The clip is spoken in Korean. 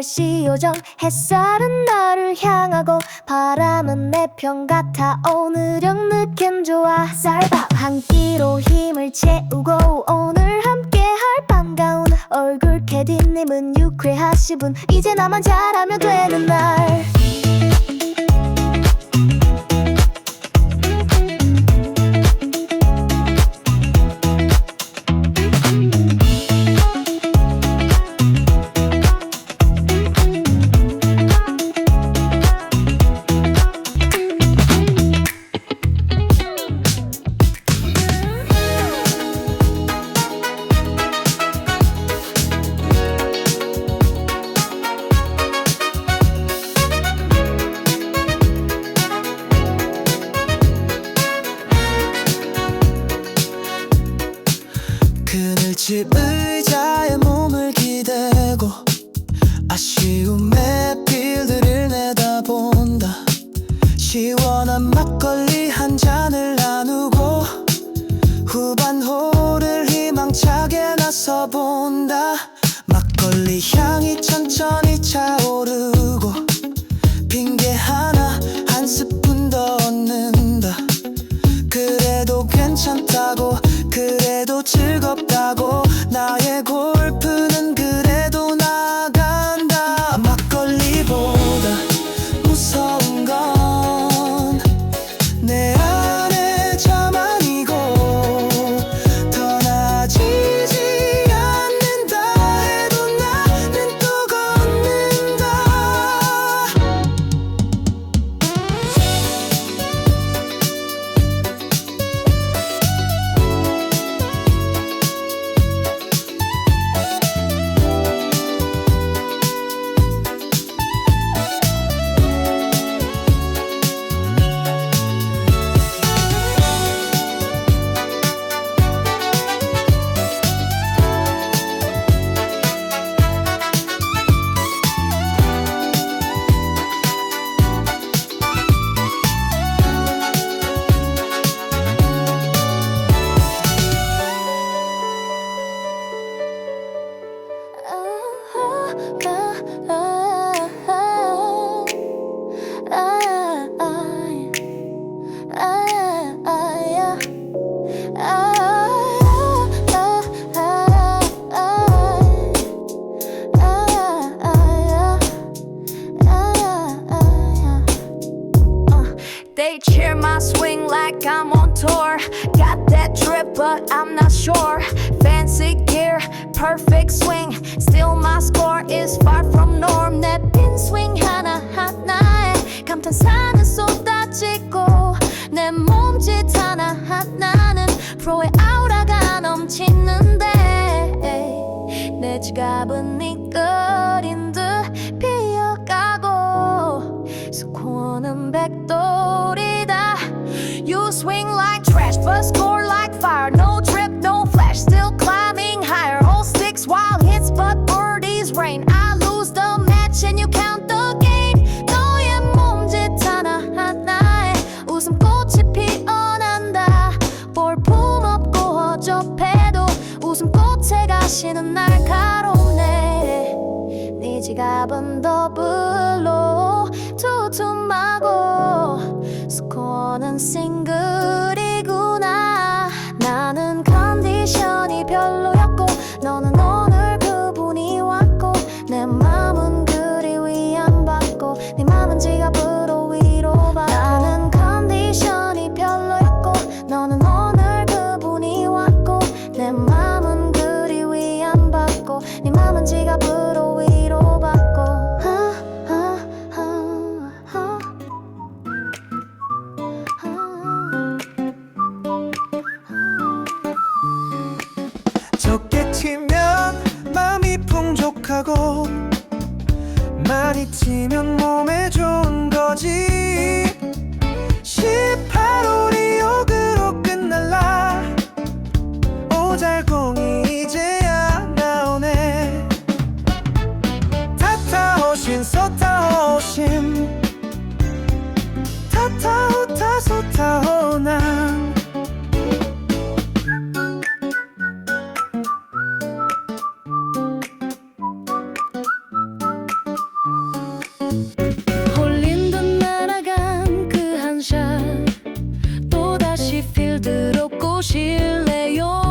날씨 요정 햇살은 나를 향하고 바람은 내 편 같아. 오늘은 느낌 좋아. 쌀밥 한 끼로 힘을 채우고 오늘 함께 할 반가운 얼굴 캐디님은 유쾌하시 분. 이제 나만 잘하면 되는 날 집 의자에 몸을 기대고 아쉬움의 빌드를 내다본다. 시원한 막걸리 한 잔을 나누고 후반 홀을 희망차게 나서 본다. 막걸리 향이 천천히 차오르고 핑계 하나 한 스푼 더 얻는다. 그래도 괜찮다 They cheer my swing like I'm on tour. Got that drip, but I'm not sure. Fancy gear, perfect swing. Still, my score is far from norm. 내빈 swing 하나 하나에 감탄사는 쏟아지고 내 몸짓 하나 하나는 프로의 아우라가 넘치는데 내 지갑은 네 끌인 듯 비어가고 스코어는 백돌 웃음꽃에 가시는 날카롭네. 네 지갑은 더블로 두툼하고 스코어는 싱글 치면 몸에 좋은 거지 부드럽고 신뢰요